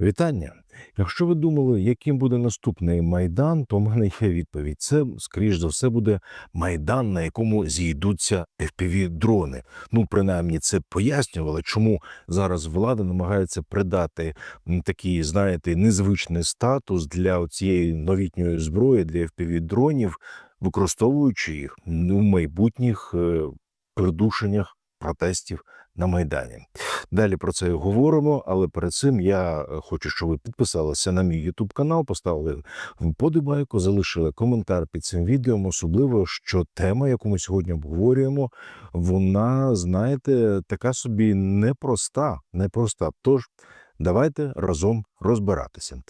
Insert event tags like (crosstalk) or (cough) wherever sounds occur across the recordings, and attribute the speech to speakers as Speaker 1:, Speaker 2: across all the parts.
Speaker 1: Вітання. Якщо ви думали, яким буде наступний майдан, то в мене є відповідь. Це, скоріш за все, буде майдан, на якому зійдуться fpv дрони. Ну, принаймні, це пояснювало, чому зараз влада намагається придати такий, знаєте, незвичний статус для цієї новітньої зброї для fpv дронів, використовуючи їх в майбутніх е, придушеннях протестів на майдані. Далі про це говоримо, але перед цим я е, хочу, щоб ви підписалися на мій YouTube канал, поставили вподобайку, залишили коментар під цим відео. Особливо, що тема, яку ми сьогодні обговорюємо, вона, знаєте, така собі непроста, непроста. Тож давайте разом розбиратися.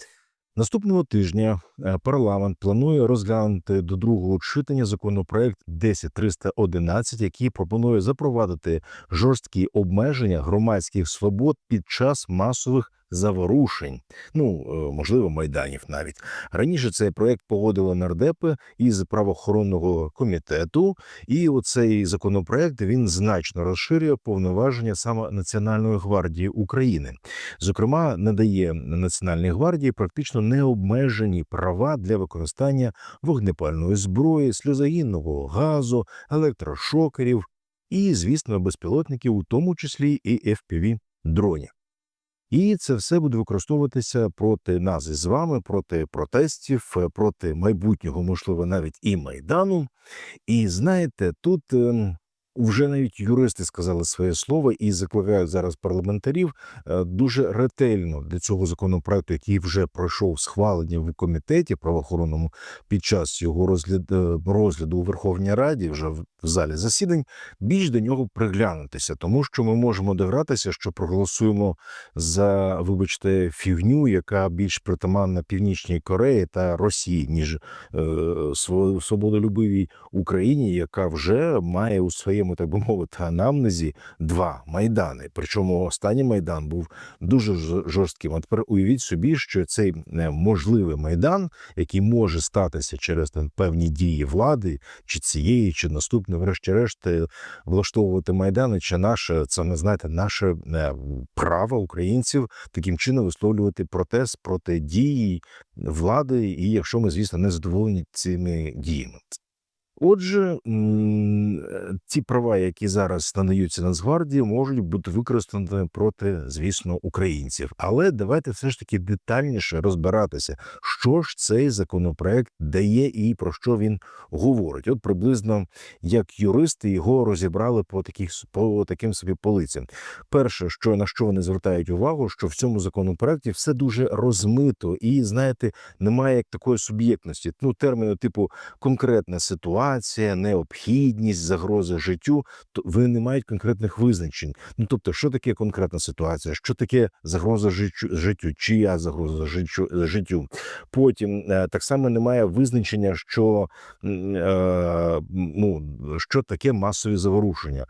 Speaker 1: Наступного тижня е, парламент планує розглянути до другого читання законопроект 10311, який пропонує запровадити жорсткі обмеження громадських свобод під час масових заворушень. Ну е, можливо, майданів навіть раніше цей проект погодили нардепи із правоохоронного комітету, і оцей законопроект він значно розширює повноваження саме Національної гвардії України. Зокрема, надає Національній гвардії практично необмежені права для використання вогнепальної зброї, сльозогінного газу, електрошокерів і, звісно, безпілотників, у тому числі і fpv дронів. І це все буде використовуватися проти нас із вами, проти протестів, е, проти майбутнього, можливо, навіть і майдану. І знаєте, тут ем, вже навіть юристи сказали своє слово і закликають зараз парламентарів е, дуже ретельно для цього законопроекту, який вже пройшов схвалення в комітеті правоохоронному під час його розгляду, розгляду у Верховній Раді, вже в залі засідань, більш до нього приглянутися, тому що ми можемо догратися, що проголосуємо за, вибачте, фігню, яка більш притаманна Північній Кореї та Росії, ніж е, сво- свободолюбивій Україні, яка вже має у своєму, так би мовити, анамнезі два майдани. Причому останній майдан був дуже жорстким. А тепер уявіть собі, що цей е, можливий майдан, який може статися через певні дії влади, чи цієї, чи наступної, врешті-решт, е, влаштовувати майдани, чи наше це не знаєте, наше е, право українців таким чином висловлювати протест проти дії влади, і якщо ми, звісно, не задоволені цими діями. Отже, м, е, ті права, які зараз надаються Нацгвардії, можуть бути використані проти, звісно, українців. Але давайте все ж таки детальніше розбиратися, що ж цей законопроект дає і про що він говорить. От приблизно як юристи його розібрали по таких по таким собі полицям. Перше, що на що вони звертають увагу, що в цьому законопроекті все дуже розмито, і знаєте, немає як такої суб'єктності. Ну, терміни типу конкретна ситуація, необхідність, загрози життю, то вони не мають конкретних визначень. Ну тобто, що таке конкретна ситуація, що таке загроза життю, життю чия загроза життю, життю. Потім е, так само немає визначення, що е, ну що таке масові заворушення,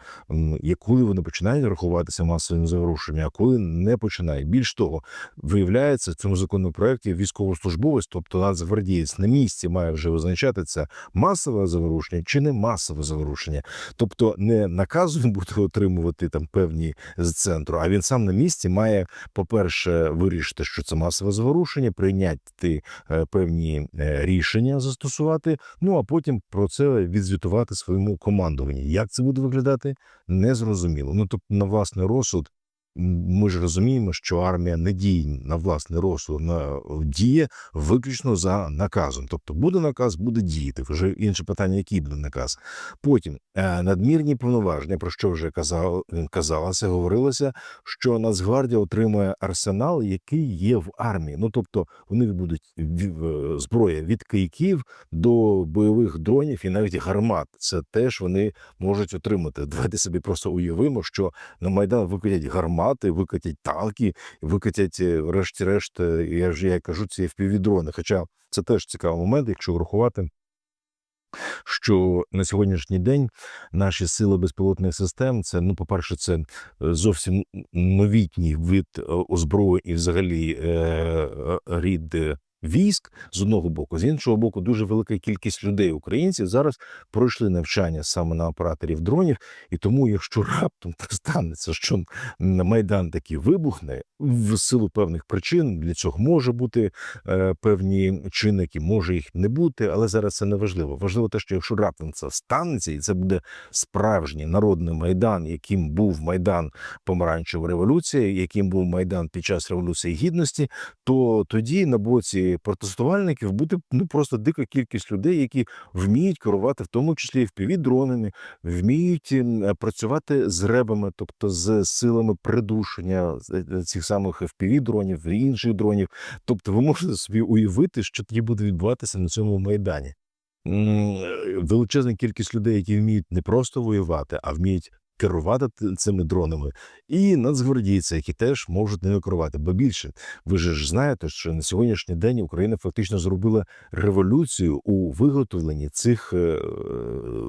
Speaker 1: і коли вони починають рахуватися масовими заворушеннями, а коли не починають. Більш того, виявляється в цьому законопроекті військовослужбовець, тобто нацгвардієць на місці має вже визначати це масове заворушення чи не масове заворушення. Тобто не наказу він буде отримувати там певні з центру, а він сам на місці має, по-перше, вирішити, що це масове заворушення, прийняти е, певні е, рішення застосувати. Ну а потім про це відзвітувати своєму командуванню. Як це буде виглядати, незрозуміло. Ну тобто, на власний розсуд. Ми ж розуміємо, що армія не діє на власний розсуд, на діє виключно за наказом. Тобто буде наказ, буде діяти. Вже інше питання, який буде наказ. Потім е, надмірні повноваження, про що вже казав, казалося, говорилося, що Нацгвардія отримує арсенал, який є в армії. Ну тобто, у них будуть е, зброя від кийків до бойових дронів і навіть гармат. Це теж вони можуть отримати. Давайте собі просто уявимо, що на майдан викатять гармати, викатять танки, викатять, врешті-решт, е, я ж я кажу, ці впівдрони. Хоча це теж цікавий момент, якщо врахувати. Що на сьогоднішній день наші сили безпілотних систем це ну, по-перше, це е, зовсім новітній вид е, озброєнь і взагалі е, е, рід військ з одного боку, з іншого боку, дуже велика кількість людей, українців зараз пройшли навчання саме на операторів дронів. І тому, якщо раптом (laughs) станеться, що майдан таки вибухне в силу певних причин, для цього може бути е, певні чинники, може їх не бути, але зараз це не важливо. Важливо те, що якщо раптом це станеться, і це буде справжній народний майдан, яким був майдан помаранчевої революції, яким був майдан під час революції гідності, то тоді на боці протестувальників буде ну просто дика кількість людей, які вміють керувати, в тому числі і впівдронами, вміють працювати з ребами, тобто з силами придушення е, цих самих FPV-дронів, інших дронів. Тобто, ви можете собі уявити, що тоді буде відбуватися на цьому майдані. Е, Величезна кількість людей, які вміють не просто воювати, а вміють керувати цими дронами, і нацгвардійці, які теж можуть ними керувати. Бо більше ви ж знаєте, що на сьогоднішній день Україна фактично зробила революцію у виготовленні цих е,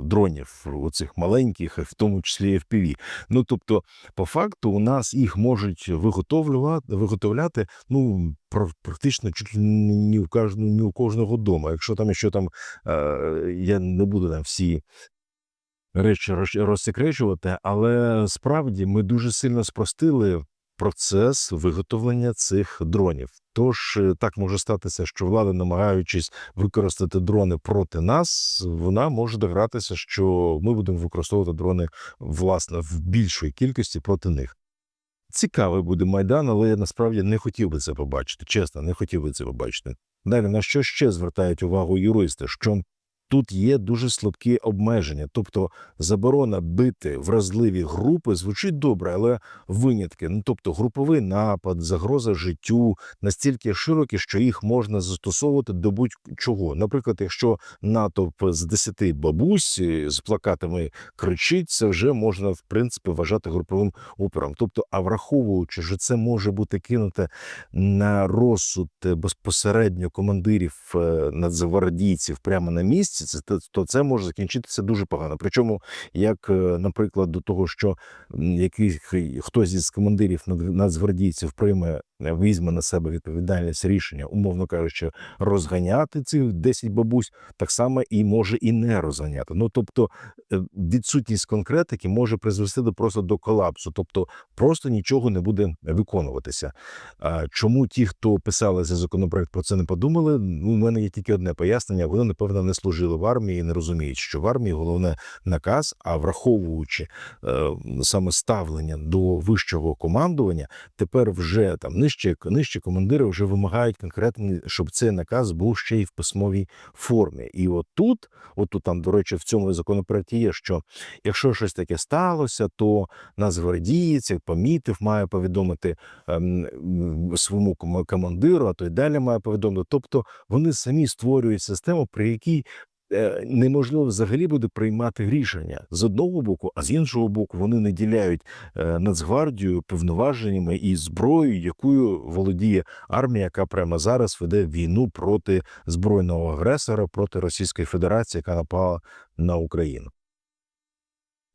Speaker 1: дронів, оцих маленьких, в тому числі FPV. Ну тобто, по факту, у нас їх можуть виготовлювати виготовляти. Ну пр- практично чуть не у кожного не у кожного дома. Якщо там що там е, я не буду там всі речі роз- розсекречувати, але справді ми дуже сильно спростили процес виготовлення цих дронів. Тож е, так може статися, що влада, намагаючись використати дрони проти нас, вона може догратися, що ми будемо використовувати дрони власне в більшої кількості проти них. Цікавий буде майдан, але я насправді не хотів би це побачити. Чесно, не хотів би це побачити. Далі на що ще звертають увагу юристи? Що тут є дуже слабкі обмеження, тобто заборона бити вразливі групи звучить добре, але винятки. Ну тобто груповий напад, загроза життю настільки широкі, що їх можна застосовувати до будь-чого. Наприклад, якщо натовп з 10 бабусь е, з плакатами кричить, це вже можна в принципі вважати груповим опером. Тобто, а враховуючи, що це може бути кинуте на розсуд е, безпосередньо командирів е, прямо на місці, це то- це може закінчитися дуже погано. Причому, як, е, наприклад, до того, що який хтось із командирів нацгвардійців прийме візьме на себе відповідальність рішення, умовно кажучи, розганяти цих 10 бабусь, так само і може і не розганяти. Ну тобто е, відсутність конкретики може призвести до просто до колапсу, тобто просто нічого не буде виконуватися. Чому ті, хто писали цей законопроект, про це не подумали? Ну, у мене є тільки одне пояснення. Вони напевно не служили в армії і не розуміють, що в армії головне наказ, а враховуючи е, саме ставлення до вищого командування, тепер вже там нижче нижче командири вже вимагають конкретно, щоб цей наказ був ще й в письмовій формі. І от тут, от тут там, до речі, в цьому законопроекті є, що якщо щось таке сталося, то нацгвардієць, як помітив, має повідомити ем, своєму командиру, а то й далі має повідомити. Тобто вони самі створюють систему, при якій неможливо взагалі буде приймати рішення з одного боку, а з іншого боку, вони наділяють е, Нацгвардію повноваженнями і зброєю, якою володіє армія, яка прямо зараз веде війну проти збройного агресора, проти Російської Федерації, яка напала на Україну.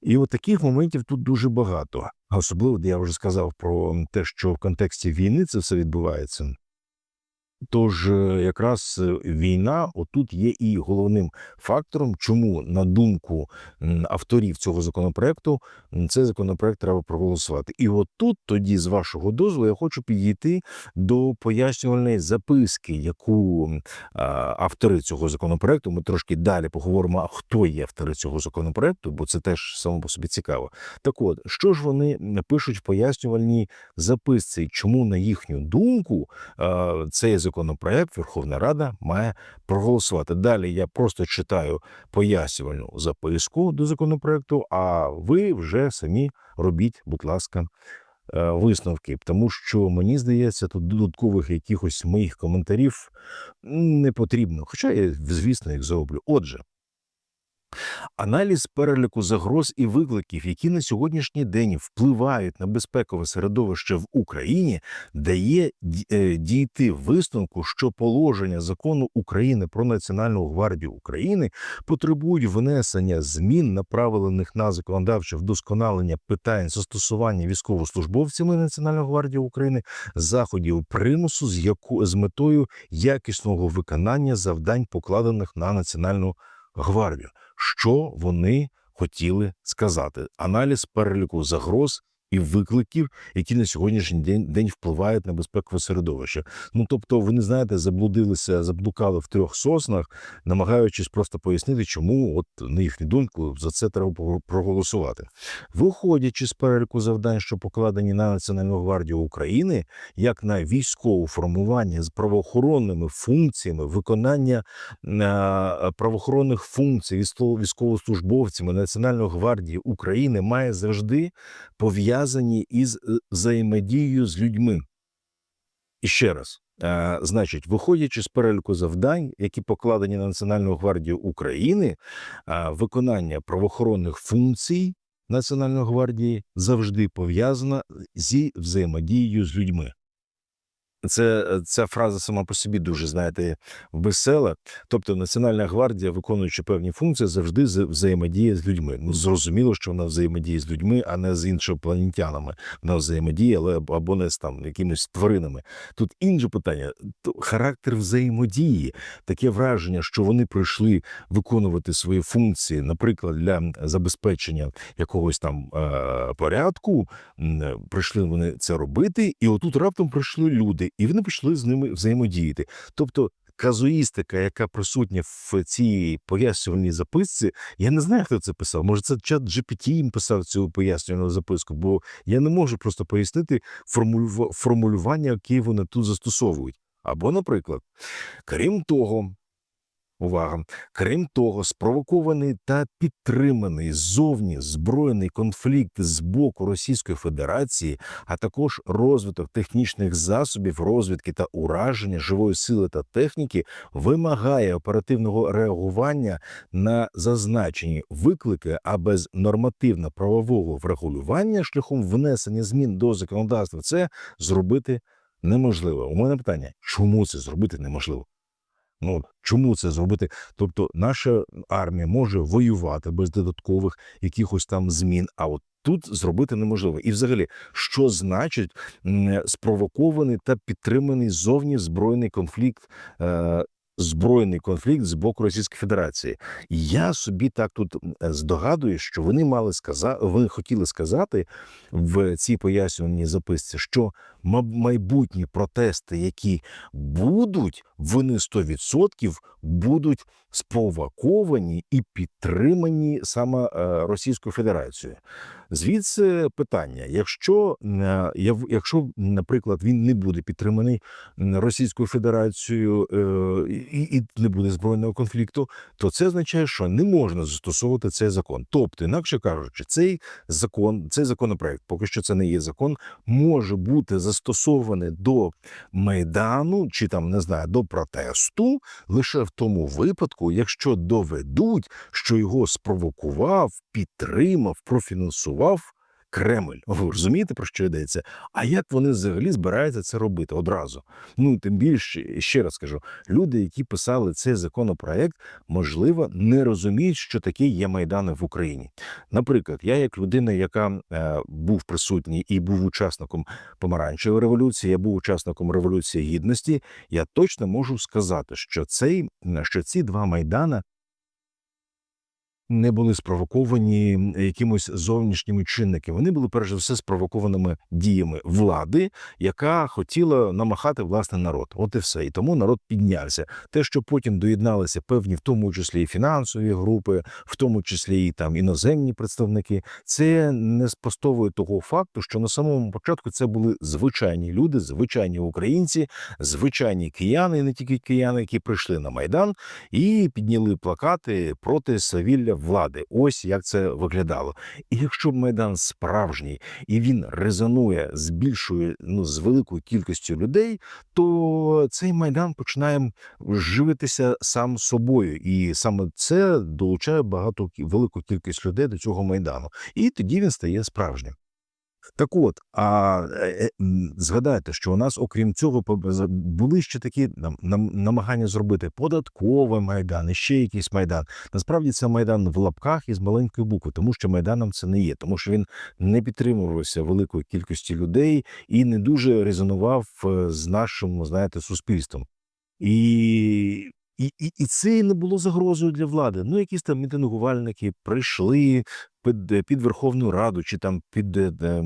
Speaker 1: І от таких моментів тут дуже багато. Особливо я вже сказав про те, що в контексті війни це все відбувається. Тож, е, якраз е, війна отут є і головним фактором, чому, на думку авторів цього законопроекту, цей законопроект треба проголосувати. І от тут, тоді, з вашого дозволу, я хочу підійти до пояснювальної записки, яку автори цього законопроекту. Ми трошки далі поговоримо, хто є автори цього законопроекту, бо це теж само по собі цікаво. Так от, що ж вони пишуть в пояснювальній записці, чому, на їхню думку, цей законопроект Верховна Рада має проголосувати. Далі я просто читаю пояснювальну записку до законопроекту, а ви вже самі робіть, будь ласка, е, висновки. Тому що мені здається, тут додаткових якихось моїх коментарів не потрібно. Хоча я, звісно, їх зроблю. Отже. Аналіз переліку загроз і викликів, які на сьогоднішній день впливають на безпекове середовище в Україні, дає е, дійти висновку, що положення закону України про Національну гвардію України потребують внесення змін, направлених на законодавче вдосконалення питань застосування військовослужбовцями Національної гвардії України заходів примусу з яку з метою якісного виконання завдань, покладених на національну гвардію. Що вони хотіли сказати? Аналіз переліку загроз і викликів, які на сьогоднішній день день впливають на безпекове середовище. Ну тобто, вони знаєте, заблудилися, заблукали в трьох соснах, намагаючись просто пояснити, чому, от на їхню думку, за це треба про- проголосувати. Виходячи з переліку завдань, що покладені на Національну гвардію України, як на військове формування з правоохоронними функціями, виконання е, правоохоронних функцій військово- військовослужбовцями Національної гвардії України має завжди пов'язані із е, взаємодією з людьми. І ще раз, е, значить, виходячи з переліку завдань, які покладені на Національну гвардію України, е, виконання правоохоронних функцій Національної гвардії завжди пов'язано зі взаємодією з людьми. Це ця фраза сама по собі дуже знаєте весела. Тобто, Національна гвардія, виконуючи певні функції, завжди взаємодіє з людьми. Ну зрозуміло, що вона взаємодіє з людьми, а не з іншопланетянами. Вона взаємодіє, але або- не з там якимись тваринами. Тут інше питання: то характер взаємодії, таке враження, що вони прийшли виконувати свої функції, наприклад, для забезпечення якогось там е, порядку. е, Прийшли вони це робити, і отут раптом прийшли люди, і вони почали з ними взаємодіяти. Тобто. Казуїстика, яка присутня в цій пояснювальній записці, я не знаю, хто це писав. Може, це чат GPT їм писав цю пояснювальну записку, бо я не можу просто пояснити формулюва- формулювання, які вони тут застосовують. Або, наприклад, крім того, Увага! Крім того, спровокований та підтриманий зовні збройний конфлікт з боку Російської Федерації, а також розвиток технічних засобів розвідки та ураження живої сили та техніки вимагає оперативного реагування на зазначені виклики, а без нормативно-правового врегулювання шляхом внесення змін до законодавства це зробити неможливо. У мене питання: чому це зробити неможливо? Ну чому це зробити? Тобто, наша армія може воювати без додаткових якихось там змін. А от тут зробити неможливо. І, взагалі, що значить спровокований та підтриманий зовні збройний конфлікт? Е- Збройний конфлікт з боку Російської Федерації. Я собі так тут е, здогадую, що вони мали сказати, вони хотіли сказати в цій пояснювальній записці, що майбутні протести, які будуть, вони 100% будуть спровоковані і підтримані саме е, Російською Федерацією. Звідси питання: якщо е, якщо, наприклад, він не буде підтриманий Російською Федерацією е, і, і не буде збройного конфлікту, то це означає, що не можна застосовувати цей закон. Тобто, інакше кажучи, цей закон, цей законопроект, поки що це не є закон, може бути застосований до майдану чи там не знаю до протесту лише в тому випадку, якщо доведуть, що його спровокував, підтримав, профінансував. Кремль, ви розумієте про що йдеться? А як вони взагалі збираються це робити одразу? Ну тим більше ще раз кажу, люди, які писали цей законопроект, можливо, не розуміють, що таке є майдани в Україні. Наприклад, я, як людина, яка е, був присутній і був учасником помаранчевої революції, я був учасником революції гідності. Я точно можу сказати, що цей що ці два майдани не були спровоковані якимось зовнішніми чинниками. Вони були перш за все спровокованими діями влади, яка хотіла намахати власне народ. От і все. І тому народ піднявся. Те, що потім доєдналися певні, в тому числі і фінансові групи, в тому числі і там іноземні представники, це не спростовує того факту, що на самому початку це були звичайні люди, звичайні українці, звичайні кияни, не тільки кияни, які прийшли на майдан і підняли плакати проти свавілля влади. Ось як це виглядало. І якщо майдан справжній і він резонує з більшою, ну з великою кількістю людей, то цей майдан починає живитися сам собою, і саме це долучає багато велику кількість людей до цього майдану, і тоді він стає справжнім. Так от, а е, згадайте, що у нас, окрім цього, були ще такі нам, нам- намагання зробити податковий майдан, і ще якийсь майдан. Насправді це майдан в лапках із маленької букви, тому що майданом це не є, тому що він не підтримувався великою кількістю людей і не дуже резонував е, з нашим, знаєте, суспільством. І, і, і, і це не було загрозою для влади. Ну, якісь там мітингувальники прийшли під, під Верховну Раду, чи там під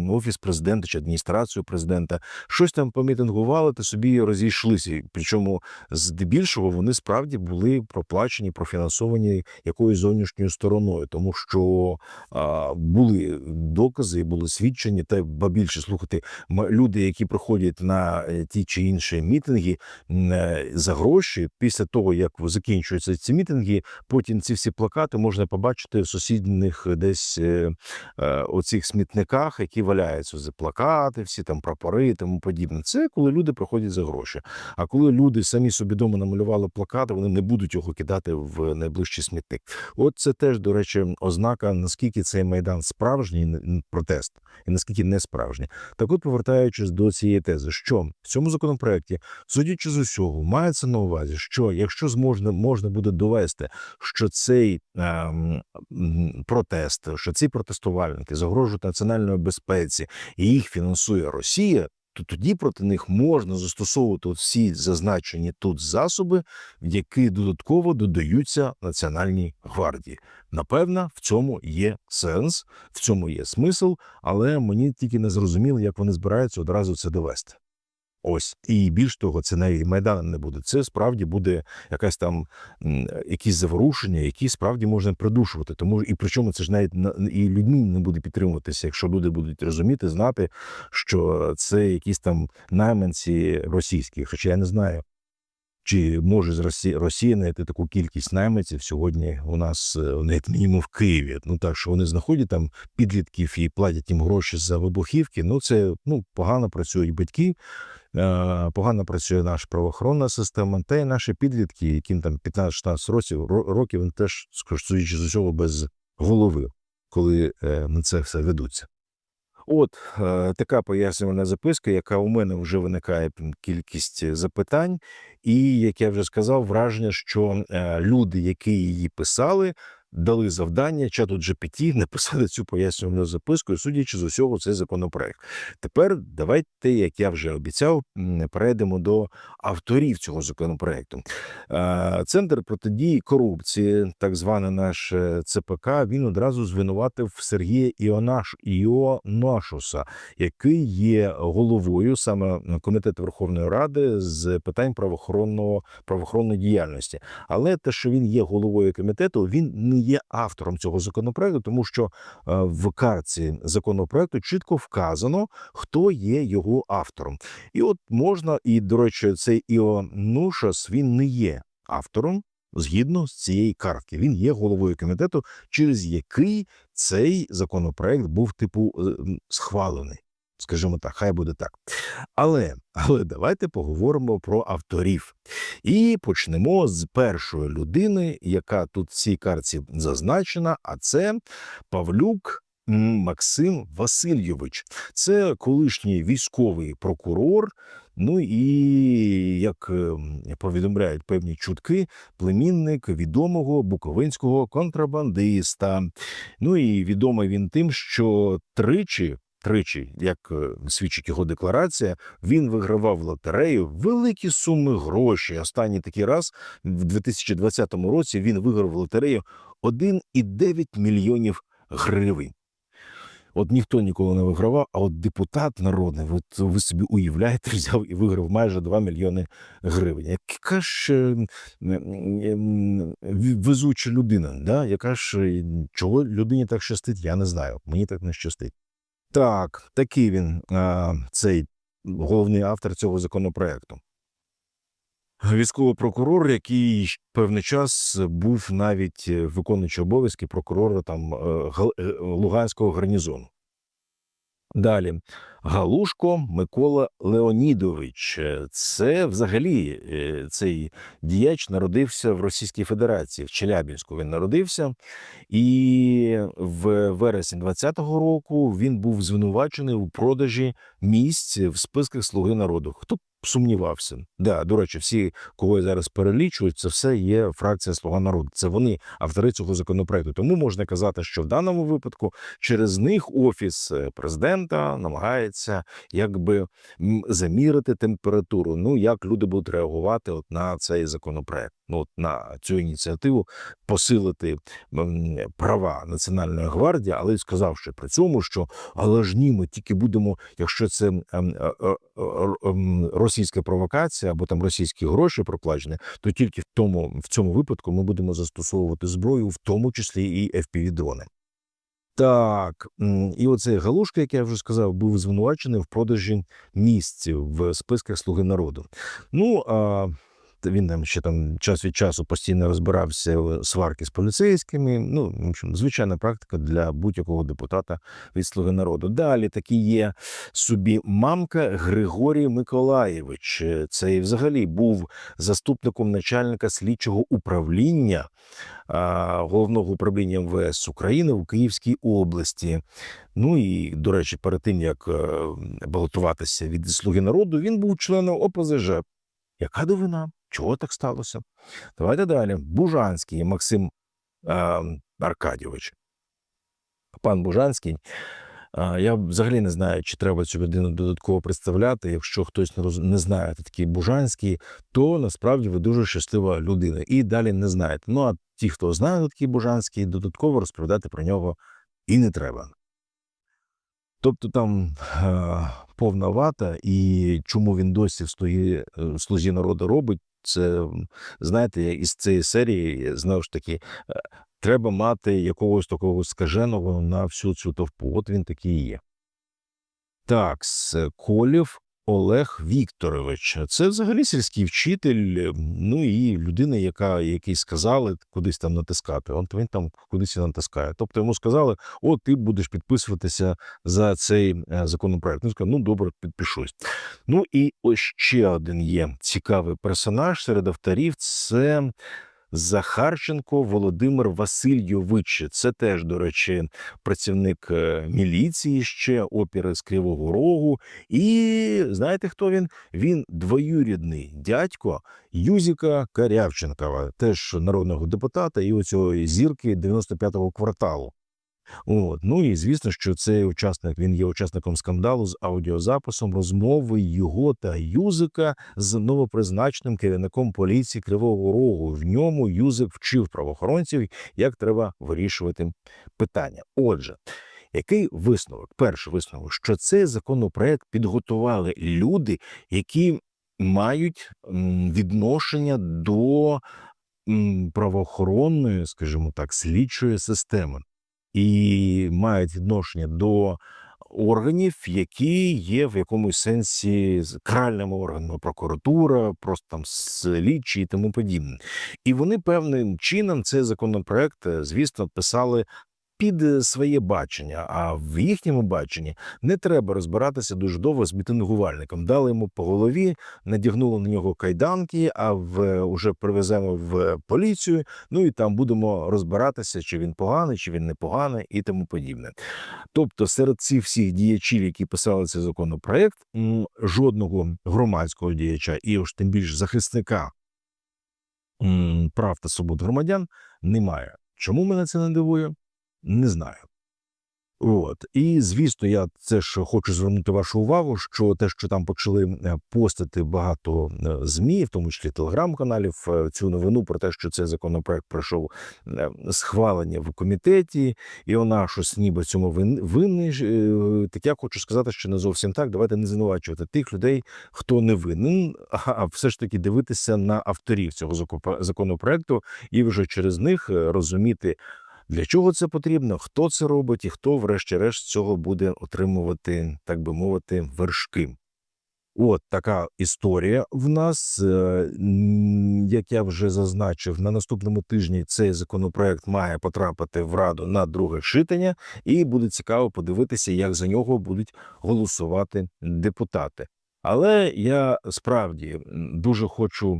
Speaker 1: офіс президента, чи адміністрацію президента, щось там помітингували та собі розійшлися. Причому здебільшого вони справді були проплачені, профінансовані якоюсь зовнішньою стороною, тому що а, були докази, були свідчення, та ба більше слухати люди, які приходять на е, ті чи інші мітинги е, за гроші. Після того як закінчуються ці мітинги, потім ці всі плакати можна побачити в сусідніх десь е, е, оцих смітниках, які валяються за плакати, всі там прапори і тому подібне. Це коли люди приходять за гроші. А коли люди самі собі дома намалювали плакати, вони не будуть його кидати в найближчий смітник. От це теж, до речі, ознака, наскільки цей майдан справжній протест, і наскільки не справжній. Так от, повертаючись до цієї тези, що в цьому законопроекті, судячи з усього, мається на увазі, що якщо зможна можна буде довести, що цей ем, м, протест, що ці протестувальники загрожують національної безпеці і їх фінансує Росія. То тоді проти них можна застосовувати всі зазначені тут засоби, які додатково додаються Національній гвардії. Напевно, в цьому є сенс, в цьому є смисл, але мені тільки не зрозуміло, як вони збираються одразу це довести. Ось і більш того, це навіть майданом не буде. Це справді буде якась там якісь заворушення, які справді можна придушувати. Тому і причому це ж навіть на- і людьми не буде підтримуватися, якщо люди будуть розуміти, знати, що це якісь там найманці російські. Хоча я не знаю, чи може з Росії Росія знайти таку кількість найманців сьогодні у нас е, навіть мінімум в Києві. Ну так що вони знаходять там підлітків і платять їм гроші за вибухівки. Ну це ну погано працюють батьки. Е, Погано працює наша правоохоронна система, та й наші підлітки, яким там 15-16 років, років вони теж, судячи з усього, без голови, коли е, на це все ведуться. От е, така пояснювальна записка, яка у мене вже виникає кількість запитань, і як я вже сказав, враження, що люди, які її писали, дали завдання чату GPT написати цю пояснювальну записку, судячи з усього, цей законопроект. Тепер давайте, як я вже обіцяв, перейдемо до авторів цього законопроекту. Е, Центр протидії корупції, так званий наш ЦПК, він одразу звинуватив Сергія Іонаш Іонашуса, який є головою саме комітету Верховної Ради з питань правоохоронного правоохоронної діяльності. Але те, що він є головою комітету, він не є автором цього законопроекту, тому що е, в карті законопроекту чітко вказано, хто є його автором. І от можна, і до речі, цей Іонушас він не є автором. Згідно з цієї картки, він є головою комітету, через який цей законопроект був типу е, схвалений. Скажімо так, хай буде так. Але, але давайте поговоримо про авторів. І почнемо з першої людини, яка тут в цій картці зазначена, а це Павлюк Максим Васильйович. Це колишній військовий прокурор. Ну і як ем, повідомляють певні чутки, племінник відомого буковинського контрабандиста. Ну і відомий він тим, що тричі. Тричі, як е, свідчить його декларація, він вигравав в лотерею великі суми грошей. Останній такий раз в 2020 році він виграв в лотерею 1,9 мільйонів гривень. От ніхто ніколи не вигравав, а от депутат народний, от ви собі уявляєте, (laughs) взяв і виграв майже 2 мільйони гривень. Яка ж е, везуча людина, да? яка ж е, чого людині так щастить, я не знаю. Мені так не щастить. Так, такий він, цей головний автор цього законопроекту. військовий прокурор, який певний час був навіть е, виконуючи обов'язки прокурора там е, е, Луганського гарнізону. Далі Галушко Микола Леонідович. Е, Це взагалі е, цей діяч народився в Російській Федерації, в Челябінську він народився, і в вересні 20-го року він був звинувачений у продажі місць в списках Слуги народу. Хто сумнівався? Да, до речі, всі, кого я зараз перелічую, це все є фракція Слуга народу. Це вони автори цього законопроекту. Тому можна казати, що в даному випадку через них офіс е, президента намагається якби замірити температуру. Ну як люди будуть реагувати от на цей законопроект, ну от на цю ініціативу посилити права національної гвардії, але й сказавши при цьому, що але ж ні, ми тільки будемо, якщо це ем, е, е, е, ем, російська провокація або там російські гроші проплачені, то тільки в тому в цьому випадку ми будемо застосовувати зброю, в тому числі і fpv дрони так, і оцей Галушка, як я вже сказав, був звинувачений в продажі місць в списках Слуги народу. Ну а він там ще там час від часу постійно розбирався в сварки з поліцейськими. Ну, в общем, звичайна практика для будь-якого депутата від Слуги народу. Далі такі є собі мамка Григорій Миколаєвич. Е, Це і взагалі був заступником начальника слідчого управління головного управління МВС України у Київській області. Ну і до речі, перед тим як е, балотуватися від слуги народу, він був членом ОПЗЖ. Яка дивина? Чого так сталося? Давайте далі. Бужанський Максим е, Аркадійович. Пан Бужанський. А, Я взагалі не знаю, чи треба цю людину додатково представляти. Якщо хтось не роз... не знає, такий Бужанський, то насправді ви дуже щаслива людина. І далі не знаєте. Ну а ті, хто знає, такий Бужанський, додатково розповідати про нього і не треба. Тобто там е, повна вата, і чому він досі в е, слузі народу робить, це знаєте, із цієї серії знову ж таки. е, Треба мати якогось такого скаженого на всю цю товпу. От він такий є. Так, с- Колів Олег Вікторович. Це взагалі сільський вчитель, е, ну і людина, яка якій сказали кудись там натискати. От він там кудись і натискає. Тобто йому сказали: о, ти будеш підписуватися за цей е, законопроект. Він сказав, ну добре, підпишусь. Ну і ось ще один є цікавий персонаж серед авторів. Це Захарченко Володимир Васильйович. Це теж, до речі, працівник е, міліції ще опіри з Кривого Рогу. І знаєте, хто він? Він двоюрідний дядько Юзіка Карявченкова, теж народного депутата і оцього зірки 95-го кварталу. От. Ну і звісно, що цей учасник він є учасником скандалу з аудіозаписом розмови його та Юзика з новопризначеним керівником поліції Кривого Рогу. В ньому Юзик вчив правоохоронців, як треба вирішувати питання. Отже. Який висновок? Перший висновок, що цей законопроект підготували люди, які мають відношення до правоохоронної, скажімо так, слідчої системи і мають відношення до органів, які є в якомусь сенсі з каральними органами прокуратура, просто там слідчі і тому подібне. І вони певним чином цей законопроект, е, звісно, писали. Під е, своє бачення, а в їхньому баченні не треба розбиратися дуже довго з мітингувальником. Дали йому по голові, надягнули на нього кайданки, а в уже привеземо в поліцію. Ну і там будемо розбиратися, чи він поганий, чи він непоганий, і тому подібне. Тобто, серед цих всіх діячів, які писали цей законопроект, жодного громадського діяча, і уж тим більше захисника прав та свобод громадян немає. Чому мене це не дивує? Не знаю. От і звісно, я це ж хочу звернути вашу увагу, що те, що там почали е, постити багато е, змі, в тому числі телеграм-каналів, е, цю новину про те, що цей законопроект пройшов схвалення в комітеті, і вона щось ніби цьому вин- винний. Так я хочу сказати, що не зовсім так. Давайте не звинувачувати тих людей, хто не винен, а все ж таки дивитися на авторів цього законопроекту і вже через них розуміти. Для чого це потрібно? Хто це робить, і хто, врешті-решт, цього буде отримувати, так би мовити, вершки. От така історія в нас. Е, Як я вже зазначив, на наступному тижні цей законопроект має потрапити в раду на друге читання, і буде цікаво подивитися, як за нього будуть голосувати депутати. Але я справді дуже хочу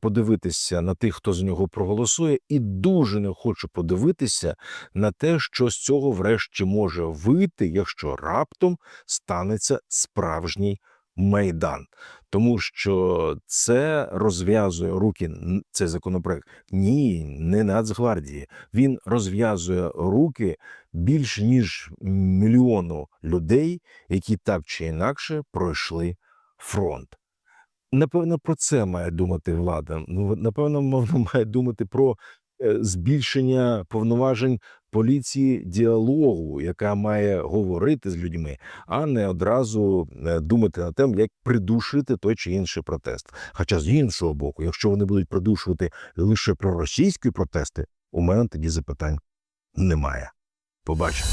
Speaker 1: подивитися на тих, хто з нього проголосує, і дуже не хочу подивитися на те, що з цього врешті може вийти, якщо раптом станеться справжній майдан, тому що це розв'язує руки. Цей законопроект ні, не Нацгвардії. Він розв'язує руки більш ніж мільйону людей, які так чи інакше пройшли фронт. Напевно, про це має думати влада. Ну напевно, (laughs) має думати про е, збільшення повноважень поліції діалогу, яка має говорити з людьми, а не одразу е, думати над тим, як придушити той чи інший протест. Хоча з іншого боку, якщо вони будуть придушувати лише проросійські протести, у мене тоді запитань немає. Побачимо.